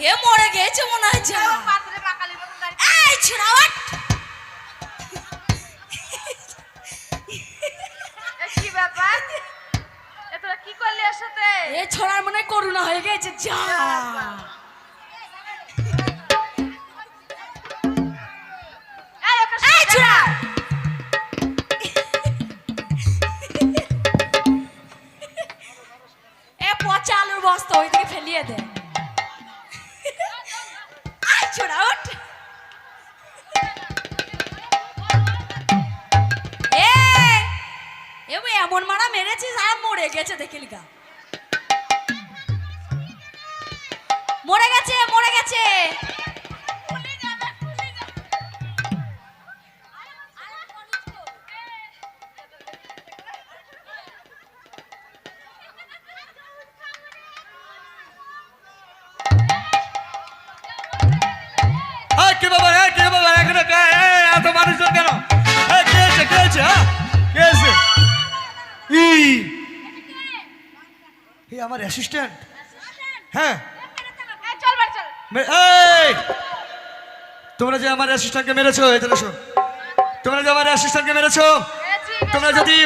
হে মরে গেছে মনে দাঁড়িয়ে। এই ছোড়া এ কি ব্যাপার? এ তোরা কি করলি এর সাথে? এ ছোড়ার মনে হয় করুণা হয়ে গেছে যা। মেরেছিস আর মরে গেছে দেখিলি গা। মরে গেছে মরে গেছে। মানুষজন কেন? এই আমার অ্যাসিস্ট্যান্ট হ্যাঁ। এই তোমরা যে আমার অ্যাসিস্ট্যান্টকে মেরেছো এখানে শোন। তোমরা যে আমার অ্যাসিস্ট্যান্টকে মেরেছো তোমরা যদি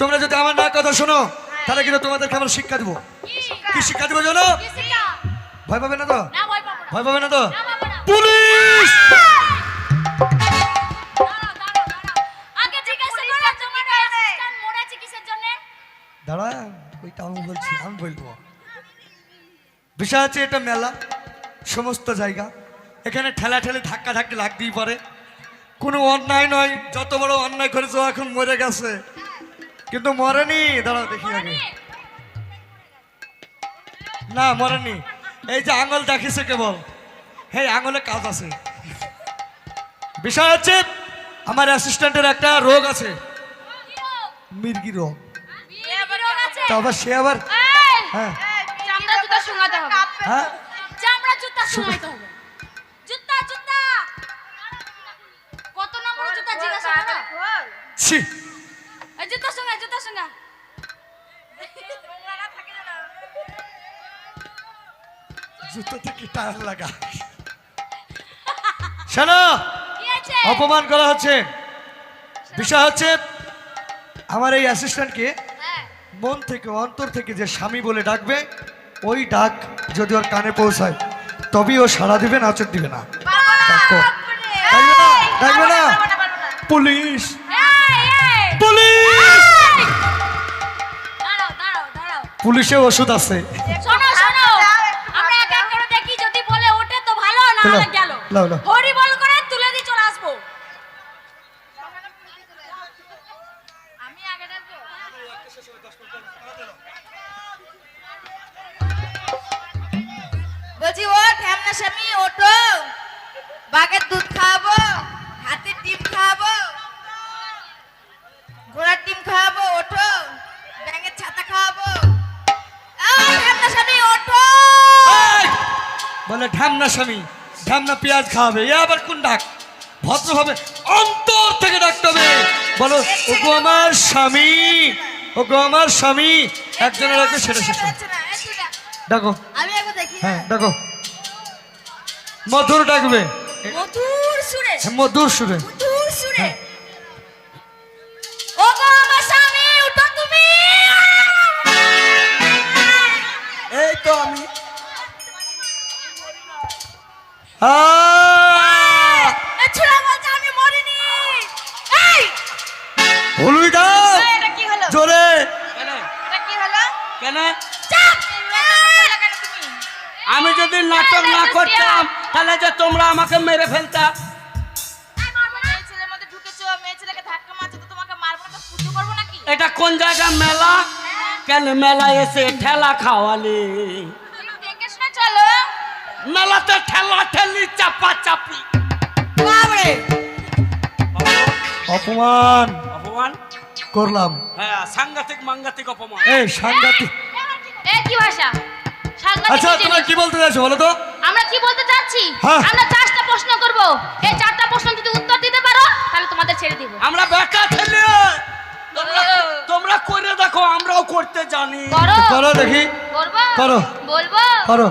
তোমরা যদি আমার না কথা শোনো তাহলে কিন্তু তোমাদেরকে আমরা শিক্ষা দেবো। কি শিক্ষা? দেবো জানো? ভয় পাবে না তো? ভয় পাবো না। তো? পুলিশ! ওইটা আমি বলছি আমি বলব। বিষয় হচ্ছে এটা মেলা সমস্ত জায়গা। এখানে ঠেলা ঠেলে ধাক্কা ধাক্কি লাগতেই পারে। কোনো অন্যায় নয় যত বড় অন্যায় করেছে এখন মরে গেছে। কিন্তু মরেনি দাঁড়াও দেখি আগে না মরেনি। এই যে আঙুল দেখিছে কেবল এই আঙুলে কাজ আছে। বিষয় হচ্ছে আমার অ্যাসিস্ট্যান্টের একটা রোগ আছে। মির্গি রোগ। আছে তো আবার। সে আবার এই, হ্যাঁ চামড়া জুতা শোনাতে হবে। হ্যাঁ চামড়া জুতা শোনাতে হবে। জুতা জুতা। কত নম্বর জুতা জিজ্ঞাসা করো? খোল। ছি। এই জুতা সঙ্গে জুতা সঙ্গে জুতোতে কি টায়ার লাগা। শোনো অপমান করা হচ্ছে। বিষয় হচ্ছে আমার এই অ্যাসিস্ট্যান্টকে মন থেকে অন্তর থেকে যে স্বামী বলে ডাকবে ওই ডাক যদি ওর কানে পৌঁছায় তবেই ও সাড়া দিবে নাচর দিবে না। না ডাকবে না। না, না। পুলিশ। পুলিশ। পুলিশে ওষুধ আছে। শোনো শোনো। আমরা এক এক করে দেখি যদি বলে ওঠে তো ভালো না লাও, গেল ও ঠ্যামনা স্বামী ওঠো। বাঘের দুধ খাওয়াবো হাতির ডিম খাওয়াবো ঘোড়ার ডিম খাওয়াবো ওঠো। ব্যাঙের ছাতা খাওয়াবো! বলে ঢামনা স্বামী ঢামনা পেঁয়াজ খাওয়াবে। এ আবার কোন ডাক? ভদ্রভাবে অন্তর থেকে ডাকতে হবে। বলো ওগো আমার স্বামী ওগো আমার স্বামী। একজনের ডাকবে সেটা শেষ হবে। ডাক। ডাকো। আমি দেখি হ্যাঁ। ডাকো। মধুর ডাকবে। মধুর সুরে। মধুর সুরে। মধুর সুরে। আমি যদি নাটক না করতাম তাহলে যে তোমরা আমাকে মেরে ফেলতা। মেয়ে ছেলের মধ্যে ঢুকেছো মেয়ে ছেলেকে ধাক্কা মারছো তো তোমাকে মারবো না তো পুজো করব নাকি? এটা কোন জায়গা মেলা? কেন মেলা এসে ঠেলা খাওয়ালি? চলো। মেলাতে ঠেলা ঠেলি চাপা চাপি অপমান। অপমান? করলাম। হ্যাঁ সাংঘাতিক মাঙ্গাতিক অপমান। এই সাংঘাতিক। এ কি ভাষা? সাংঘাতিক আচ্ছা তোমরা কি বলতে চাইছো বলো তো? আমরা কি বলতে চাচ্ছি? হ্যাঁ। আমরা চারটা প্রশ্ন করব। এই চারটা প্রশ্ন যদি উত্তর দিতে পারো তাহলে তোমাদের ছেড়ে দিব। আমরা বেকা ছেলে। তোমরা করে দেখো আমরাও করতে জানি। করো। দেখি। করব করো। বলব? করো।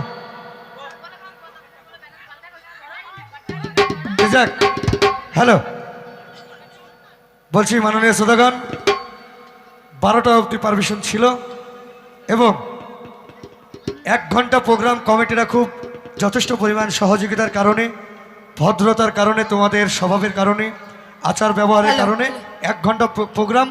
যাক হ্যালো। বলছি মাননীয় শ্রোতাগণ বারোটা অবধি পারমিশন ছিল এবং এক ঘণ্টা প্রোগ্রাম কমিটিরা খুব যথেষ্ট পরিমাণ সহযোগিতার কারণে ভদ্রতার কারণে তোমাদের স্বভাবের কারণে আচার ব্যবহারের কারণে এক ঘণ্টা প্রো- প্রোগ্রাম